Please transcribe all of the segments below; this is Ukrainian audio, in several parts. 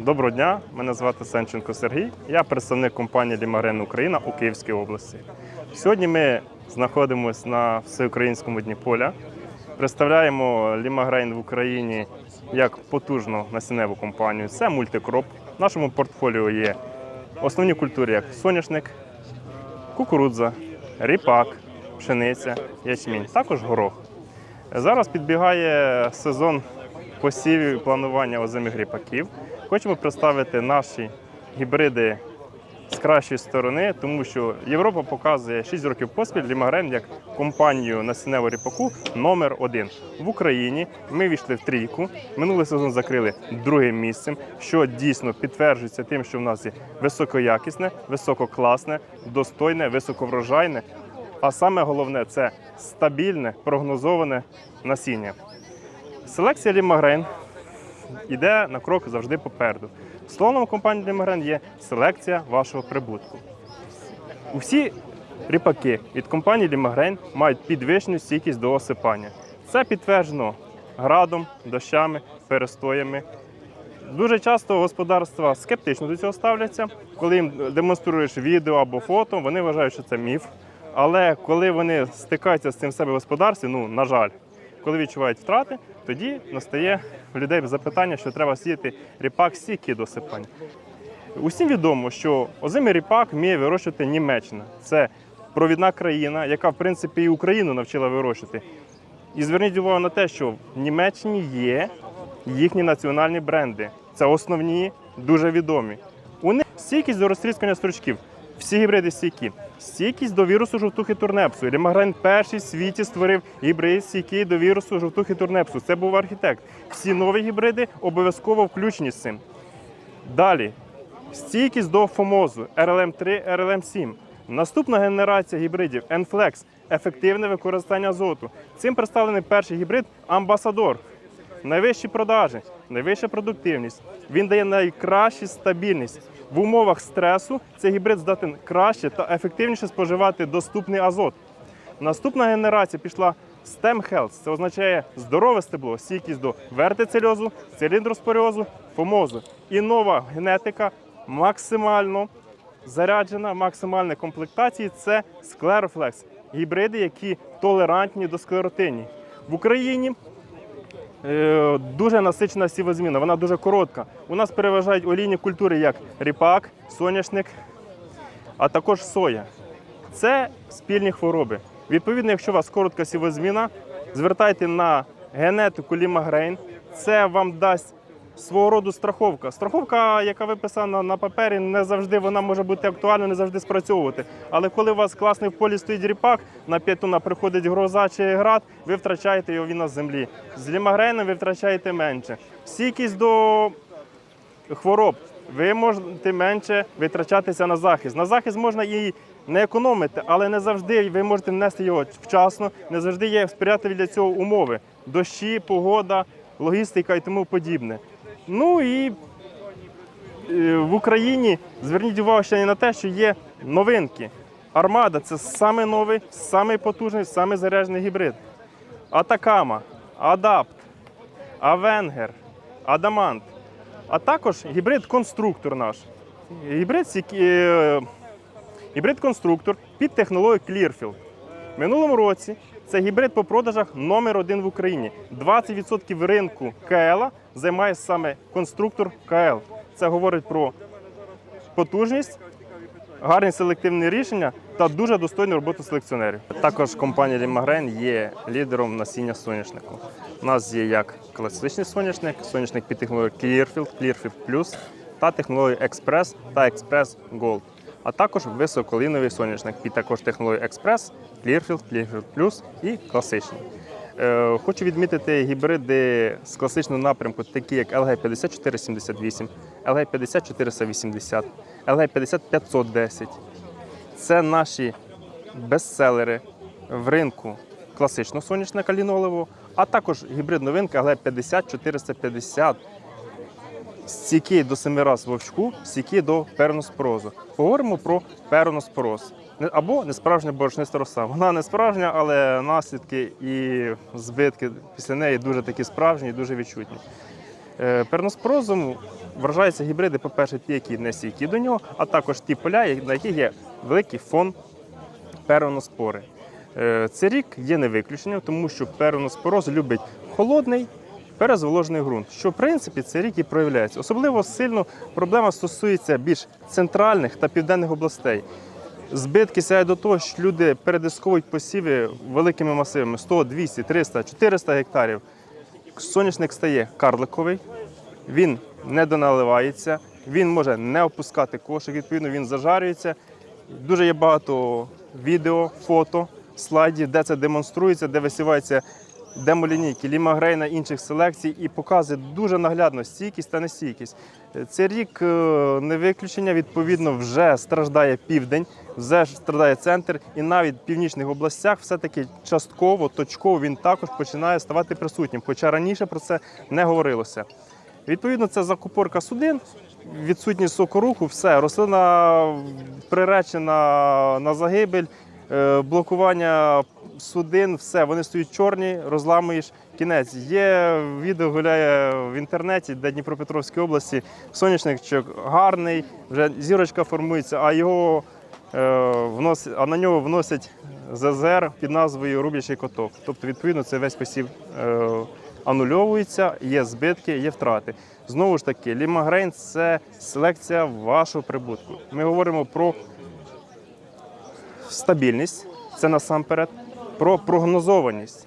Доброго дня, мене звати Сенченко Сергій. Я представник компанії Лімагрен Україна у Київській області. Сьогодні ми знаходимося на всеукраїнському дні поля. Представляємо Лімагрейн в Україні як потужну насінневу компанію. Це мультикроп. В нашому портфоліо є основні культури, як соняшник, кукурудза, ріпак, пшениця, ячмінь, також горох. Зараз підбігає сезон посівів і планування озимих ріпаків. Хочемо представити наші гібриди з кращої сторони, тому що Європа показує 6 років поспіль Лімагрен як компанію насінневого ріпаку номер один в Україні. Ми війшли в трійку. Минулий сезон закрили другим місцем, що дійсно підтверджується тим, що в нас є високоякісне, висококласне, достойне, високоврожайне. А саме головне це стабільне, прогнозоване насіння. Селекція Лімагрейн йде на крок завжди попереду. Словом компанії Лімагрен є селекція вашого прибутку. Усі ріпаки від компанії Лімагрейн мають підвищену стійкість до осипання. Це підтверджено градом, дощами, перестоями. Дуже часто господарства скептично до цього ставляться. Коли їм демонструєш відео або фото, вони вважають, що це міф. Але коли вони стикаються з цим в себе в господарстві, ну на жаль, коли відчувають втрати, тоді настає у людей запитання, що треба сіяти ріпак стійкий до сипання. Усім відомо, що озимий ріпак вміє вирощувати Німеччина. Це провідна країна, яка в принципі і Україну навчила вирощувати. І зверніть увагу на те, що в Німеччині є їхні національні бренди. Це основні, дуже відомі. У них стійкість до розтріскання стручків. Всі гібриди стійкі. Стійкість до вірусу жовтухи турнепсу. Лімагрен перший в світі створив гібрид стійкий до вірусу жовтухи турнепсу. Це був архітект. Всі нові гібриди обов'язково включені з цим. Далі стійкість до фомозу RLM3, RLM7. Наступна генерація гібридів Enflex – ефективне використання азоту. Цим представлений перший гібрид Амбасадор. Найвищі продажі, найвища продуктивність. Він дає найкращу стабільність. В умовах стресу цей гібрид здатен краще та ефективніше споживати доступний азот. Наступна генерація пішла STEM Health. Це означає здорове стебло, стійкість до вертицельозу, циліндроспоріозу, фомозу. І нова генетика максимально заряджена, максимальна комплектації це склерофлекс. Гібриди, які толерантні до склеротині. В Україні дуже насичена сівозміна, вона дуже коротка. У нас переважають олійні культури, як ріпак, соняшник, а також соя. Це спільні хвороби. Відповідно, якщо у вас коротка сівозміна, звертайте на генетику Лімагрейн. Це вам дасть свого роду страховка. Страховка, яка виписана на папері, не завжди вона може бути актуальна, не завжди спрацьовувати. Але коли у вас класний в полі стоїть ріпак, на п'ятуна приходить гроза чи град, ви втрачаєте його на землі. З лімагрейном ви втрачаєте менше. Стійкість до хвороб. Ви можете менше витрачатися на захист. На захист можна і не економити, але не завжди ви можете нести його вчасно, не завжди є сприятливі для цього умови. Дощі, погода, логістика і тому подібне. Ну і е, в Україні зверніть увагу ще й на те, що є новинки. Армада це саме новий, саме потужний, саме заряджений гібрид. Атакама, Адапт, Авенгер, Адамант. А також гібрид-конструктор наш. Гібрид, який- е, гібрид-конструктор під технологією Clearfield. В минулому році це гібрид по продажах номер один в Україні. 20% ринку КЛ займає саме конструктор КЛ. Це говорить про потужність, гарні селективні рішення та дуже достойну роботу селекціонерів. Також компанія Лімагрен є лідером насіння соняшнику. У нас є як класичний соняшник, соняшник під технологією Clearfield, Clearfield Plus та технологією Express та Express Gold. А також високолиновий соняшник під також технологією Express, Clearfield, Clearfield Plus і класичний. Е, Хочу відмітити гібриди з класичного напрямку, такі як LG 5478, LG 5480, LG 50510. Це наші бестселери в ринку класичного сонячника лінолевого, а також гібрид новинка LG 50450. Стійкий до семи раз вовчку, стійкий до перноспорозу. Поговоримо про перноспороз. Або несправжня борошниста роса. Вона не справжня, але наслідки і збитки після неї дуже такі справжні і дуже відчутні. Е, Перноспорозом вражаються гібриди, по-перше, ті, які не стійкі до нього, а також ті поля, на яких є великий фон пероноспори. Е, Цей рік є не виключенням, тому що пероноспороз любить холодний, перезволожений ґрунт, що в принципі цей рік і проявляється. Особливо сильно проблема стосується більш центральних та південних областей. Збитки сяють до того, що люди передисковують посіви великими масивами 100, 200, 300, 400 гектарів. Соняшник стає карликовий, він не доналивається, він може не опускати кошик, відповідно, він зажарюється. Дуже є багато відео, фото, слайдів, де це демонструється, де висіваються демолінійки, лімагрейна інших селекцій і показує дуже наглядно стійкість та нестійкість. Цей рік е, не виключення, відповідно, вже страждає південь, вже страждає центр, і навіть в північних областях все-таки частково, точково він також починає ставати присутнім, хоча раніше про це не говорилося. Відповідно, це закупорка судин, відсутність сокоруху, все, рослина приречена на загибель, е, блокування судин, все, вони стають чорні, розламуєш. Кінець. Є відео гуляє в інтернеті, де Дніпропетровській області соняшничок гарний, вже зірочка формується, а його е, вносять, а на нього вносять ЗЗР під назвою Рублячий коток. Тобто, відповідно, це весь посів е, анульовується, є збитки, є втрати. Знову ж таки, лімагрейн це селекція вашого прибутку. Ми говоримо про стабільність, це насамперед, про прогнозованість.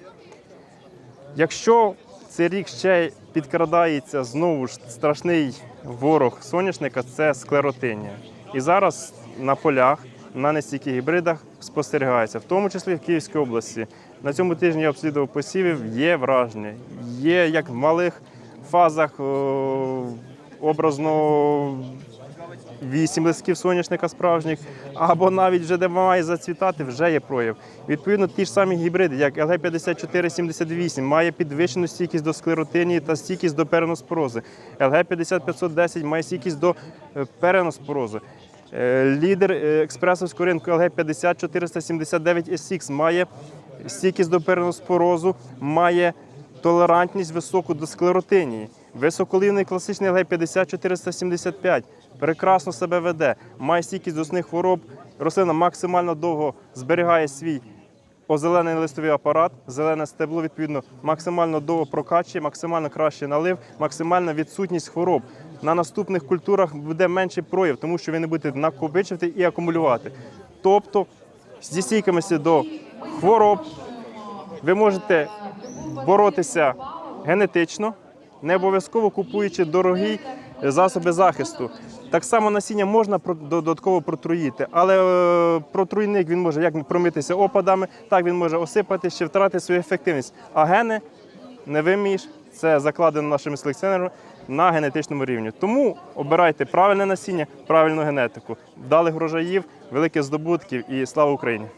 Якщо цей рік ще підкрадається знову ж страшний ворог соняшника, це склеротинія. І зараз на полях, на нестійких гібридах спостерігається, в тому числі в Київській області. На цьому тижні я обслідував посівів, є враження. Є як в малих фазах образно вісім листків соняшника справжніх, або навіть вже де має зацвітати, вже є прояв. Відповідно, ті ж самі гібриди, як ЛГ-5478, має підвищену стійкість до склеротинії та стійкість до переноспорози. ЛГ-5510 має стійкість до е, переноспорози. Е, Лідер е, експресовського ринку ЛГ-50-479 SX має стійкість до переноспорозу, має толерантність високу до склеротинії. Високолівний класичний ЛГ-50-475 прекрасно себе веде, має стійкість до сних хвороб. Рослина максимально довго зберігає свій озеленений листовий апарат, зелене стебло, відповідно, максимально довго прокачує, максимально кращий налив, максимальна відсутність хвороб. На наступних культурах буде менший прояв, тому що ви не будете накопичувати і акумулювати. Тобто, зі стійкимості до хвороб ви можете боротися генетично, не обов'язково купуючи дорогі засоби захисту. Так само насіння можна додатково протруїти, але е, протруйник він може як промитися опадами, так він може осипати, ще втратити свою ефективність. А гени не вимієш, це закладено нашими селекціонерами на генетичному рівні. Тому обирайте правильне насіння, правильну генетику. Вдалих врожаїв, великих здобутків і слава Україні!